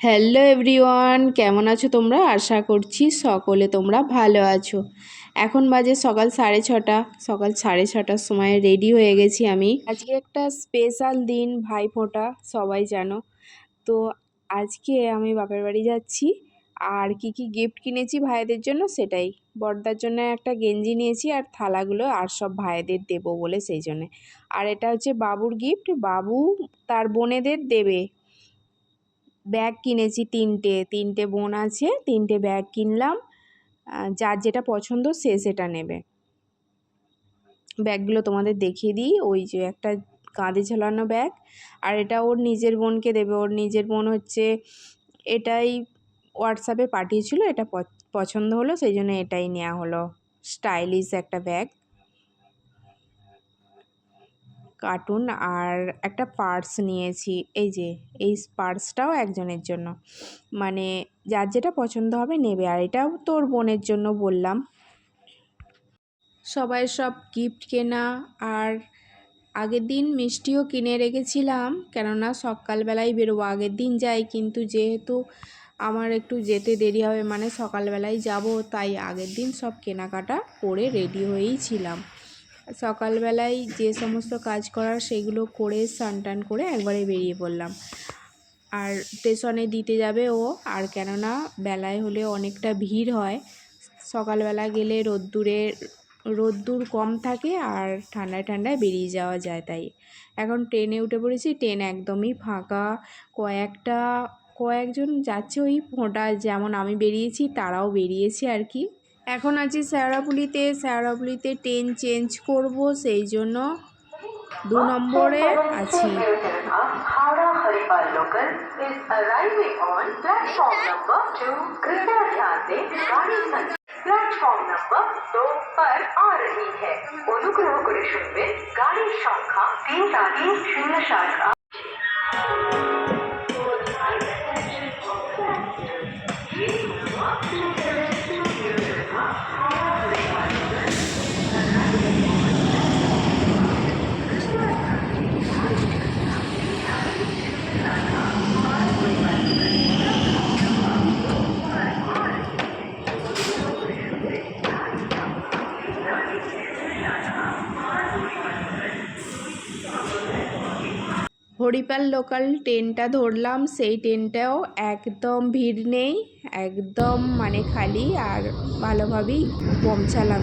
Hello everyone কেমন আছো তোমরা? আশা করছি সকলে তোমরা ভালো আছো। এখন বাজে সকাল সাড়ে ছটা। সকাল সাড়ে ছটার সময় রেডি হয়ে গেছি আমি। আজকে একটা স্পেশাল দিন ভাইফোঁটা সবাই জানো। তো আজকে আমি বাপের বাড়ি যাচ্ছি। আর কি কি গিফট কিনেছি ভাইদের জন্য সেটাই। বড়দার জন্য একটা গেঞ্জি নিয়েছি আর থালাগুলো আর সব ভাইদের দেবো বলে সেই জন্যে। আর এটা হচ্ছে বাবুর গিফট বাবু তার বোনেদের দেবে। ব্যাগ কিনেছি তিনটে তিনটে বোন আছে, তিনটে ব্যাগ কিনলাম। যার যেটা পছন্দ সে সেটা নেবে। ব্যাগগুলো তোমাদের দেখিয়ে দিই, ওই যে একটা কাঁধে ঝোলানো ব্যাগ, আর এটা ওর নিজের বোনকে দেবে। ওর নিজের বোন হচ্ছে, এটাই হোয়াটসঅ্যাপে পাঠিয়েছিল, এটা পছন্দ হলো, সেই জন্য এটাই নেওয়া হলো। স্টাইলিশ একটা ব্যাগ। কার্টুন আর একটা পার্স নিয়েছি। এই যে, এই পার্সটাও একজনের জন্য। মানে যার যেটা পছন্দ হবে নেবে। আর এটাও তোর বোনের জন্য বললাম। সবাই সব গিফট কেনা। আর আগের দিন মিষ্টিও কিনে রেখেছিলাম। কেননা সকালবেলায় বেরোবো। আগের দিন যাই। কিন্তু যেহেতু আমার একটু যেতে দেরি হবে মানে সকালবেলায় যাব, তাই আগের দিন সব কেনাকাটা করে রেডি হয়েই ছিলাম। সকালবেলায় যে সমস্ত কাজ করার সেগুলো করে স্নান টান করে একবারে বেরিয়ে পড়লাম। আর স্টেশনে দিতে যাবে ও, আর কেননা বেলায় হলে অনেকটা ভিড় হয়। সকালবেলা গেলে রোদ্দুরে, রোদ্দুর কম থাকে আর ঠান্ডায় ঠান্ডায় বেরিয়ে যাওয়া যায় তাই। এখন ট্রেনে উঠে পড়েছি, ট্রেন একদমই ফাঁকা। কয়েকটা, কয়েকজন যাচ্ছে ওই ফোঁটা যেমন আমি বেরিয়েছি, তারাও বেরিয়েছে আর কি। এখন আছি শেওড়াফুলিতে শেওড়াফুলিতে ট্রেন চেঞ্জ করব সেই জন্য দু নম্বরে আছি Howrah Haripal local is arriving on platform number two. कृपया ध्यान दें गाड़ी संख्या প্ল্যাটফর্ম নাম্বার হরিপাল লোকাল ট্রেনটা ধরলাম, সেই ট্রেনটাও একদম ভিড় নেই, একদম মানে খালি আর ভালোভাবেই পৌঁছালাম।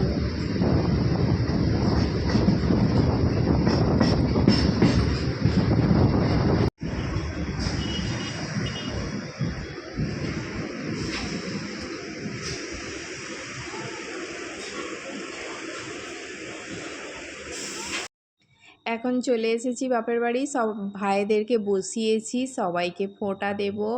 এখন চলে এসেছি বাপের বাড়ি। সব ভাইদেরকে বসিয়েছি সবাইকে ফোঁটা দেবো।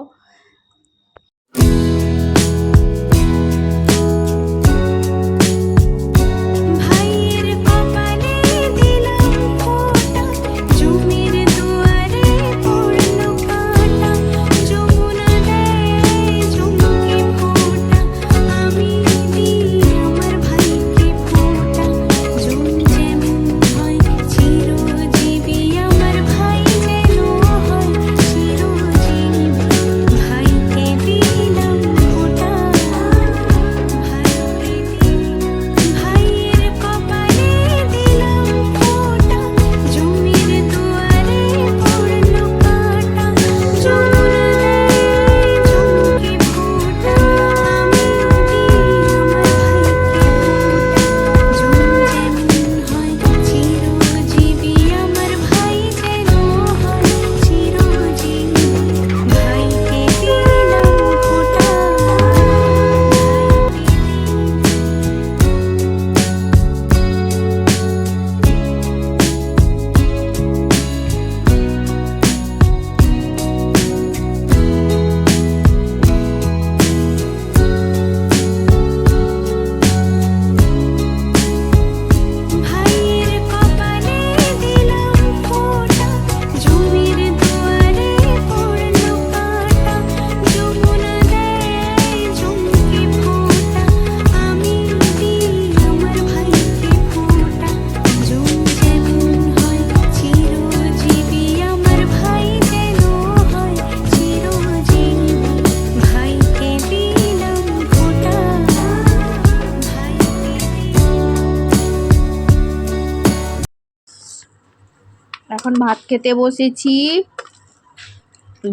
এখন ভাত খেতে বসেছি।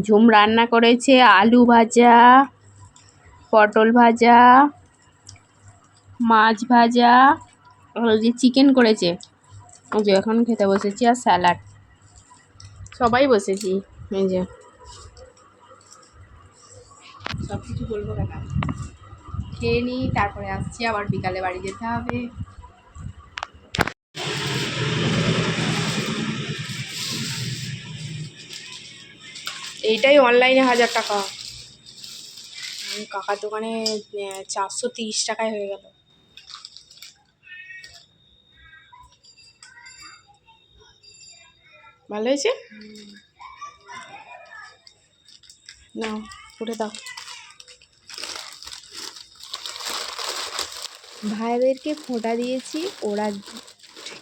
ঝুম রান্না করেছে, আলু ভাজা, পটল ভাজা, মাছ ভাজা যে চিকেন করেছে। ওই যে এখন খেতে বসেছি আর স্যালাড। সবাই বসেছি, এই যে। সব কিছু বলব কেন খেয়ে নিই তারপরে আসছি, আবার বিকালে বাড়ি যেতে হবে। এইটাই অনলাইনে হাজার টাকা। কাকার দোকানে চারশো তিরিশ টাকায় হয়ে গেল। ভালো হয়েছে? না উঠে দাও। ভাইদেরকে খোঁটা দিয়েছি, ওরা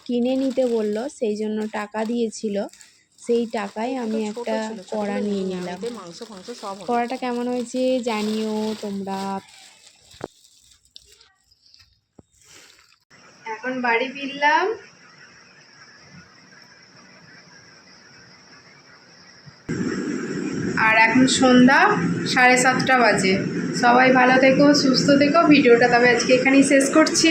কিনে নিতে বলল, সেই জন্য টাকা দিয়েছিল। সেই টাকায় আমি একটা কড়া নিয়ে নিলাম। কড়াটা কেমন হয়েছে জানিও তোমরা। এখন বাড়ি ফিরলাম। আর এখন সন্ধ্যা সাড়ে সাতটা বাজে। সবাই ভালো থেকো সুস্থ থেকো। ভিডিওটা তবে আজকে এখানেই শেষ করছি।